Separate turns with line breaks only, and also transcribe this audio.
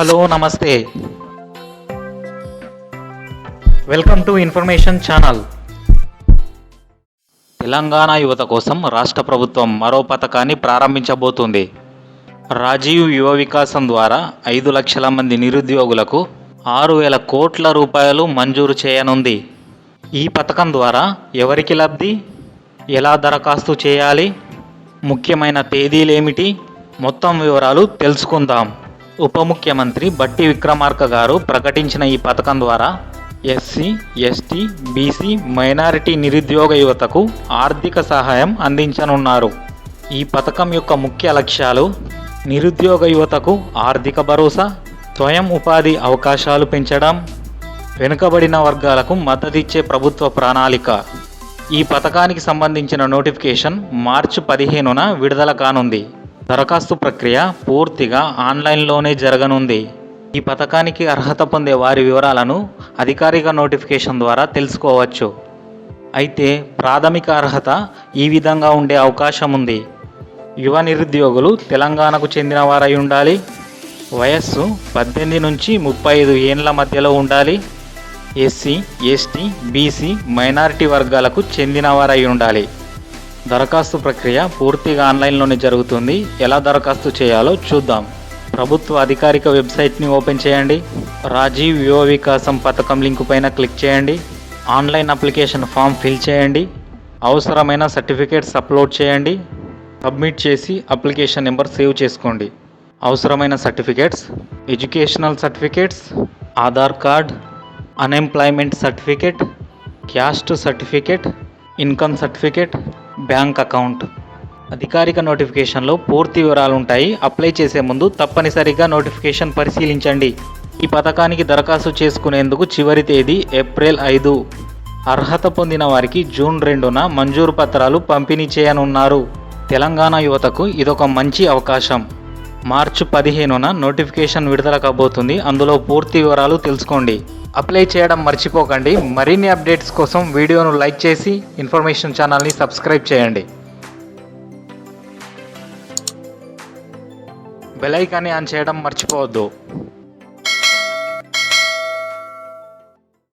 Hello నమస్తే. Welcome to information channel Telangana యువత కోసం రాష్ట్ర ప్రభుత్వం మరో పథకాన్ని ప్రారంభించబోతుంది. రాజీవ్ యువ వికాసం ద్వారా ఐదు లక్షల మంది నిరుద్యోగులకు ఆరు వేల కోట్ల రూపాయలు మంజూరు చేయనుంది. ఈ పథకం ద్వారా ఎవరికి లబ్ధి? ఎలా దరఖాస్తు చేయాలి? ముఖ్యమైన తేదీలేమిటి? మొత్తం వివరాలు తెలుసుకుందాం. ఉప ముఖ్యమంత్రి బట్టి విక్రమార్క గారు ప్రకటించిన ఈ పథకం ద్వారా ఎస్సీ ఎస్టీ బీసీ మైనారిటీ నిరుద్యోగ యువతకు ఆర్థిక సహాయం అందించనున్నారు. ఈ పథకం యొక్క ముఖ్య లక్ష్యాలు నిరుద్యోగ యువతకు ఆర్థిక భరోసా స్వయం ఉపాధి అవకాశాలు పెంచడం వెనుకబడిన వర్గాలకు మద్దతిచ్చే ప్రభుత్వ ప్రణాళిక. ఈ పథకానికి సంబంధించిన నోటిఫికేషన్ మార్చి పదిహేనున విడుదల కానుంది. దరఖాస్తు ప్రక్రియ పూర్తిగా ఆన్లైన్లోనే జరగనుంది. ఈ పథకానికి అర్హత పొందే వారి వివరాలను అధికారిక నోటిఫికేషన్ ద్వారా తెలుసుకోవచ్చు. అయితే ప్రాథమిక అర్హత ఈ విధంగా ఉండే అవకాశం ఉంది. యువ నిరుద్యోగులు తెలంగాణకు చెందిన వారై ఉండాలి. వయస్సు పద్దెనిమిది నుంచి ముప్పై ఐదు ఏండ్ల మధ్యలో ఉండాలి. ఎస్సీ ఎస్టీ బీసీ మైనారిటీ వర్గాలకు చెందినవారై ఉండాలి. దరఖాస్తు ప్రక్రియ పూర్తిగా ఆన్లైన్లోనే జరుగుతుంది. ఎలా దరఖాస్తు చేయాలో చూద్దాం. ప్రభుత్వ అధికారిక వెబ్సైట్ని ఓపెన్ చేయండి. రాజీవ్ యువ వికాసం పథకం లింకు పైన క్లిక్ చేయండి. ఆన్లైన్ అప్లికేషన్ ఫామ్ ఫిల్ చేయండి. అవసరమైన సర్టిఫికేట్స్ అప్లోడ్ చేయండి. సబ్మిట్ చేసి అప్లికేషన్ నెంబర్ సేవ్ చేసుకోండి. అవసరమైన certificates educational certificates Aadhaar card unemployment certificate caste certificate income certificate bank account. అధికారిక నోటిఫికేషన్లో పూర్తి వివరాలు ఉంటాయి అప్లై చేసే ముందు తప్పనిసరిగా నోటిఫికేషన్ పరిశీలించండి. ఈ పథకానికి దరఖాస్తు చేసుకునేందుకు చివరి తేదీ ఏప్రిల్ ఐదు. అర్హత పొందిన వారికి జూన్ రెండున మంజూరు పత్రాలు పంపిణీ చేయనున్నారు. తెలంగాణ యువతకు ఇదొక మంచి అవకాశం. మార్చి పదిహేనున నోటిఫికేషన్ విడుదల కాబోతుంది. అందులో పూర్తి వివరాలు తెలుసుకోండి. అప్లై చేయడం మర్చిపోకండి. మరిన్ని అప్డేట్స్ కోసం వీడియోను లైక్ చేసి ఇన్ఫర్మేషన్ ఛానల్ని సబ్స్క్రైబ్ చేయండి. బెల్ ఐకాన్ని ఆన్ చేయడం మర్చిపోవద్దు.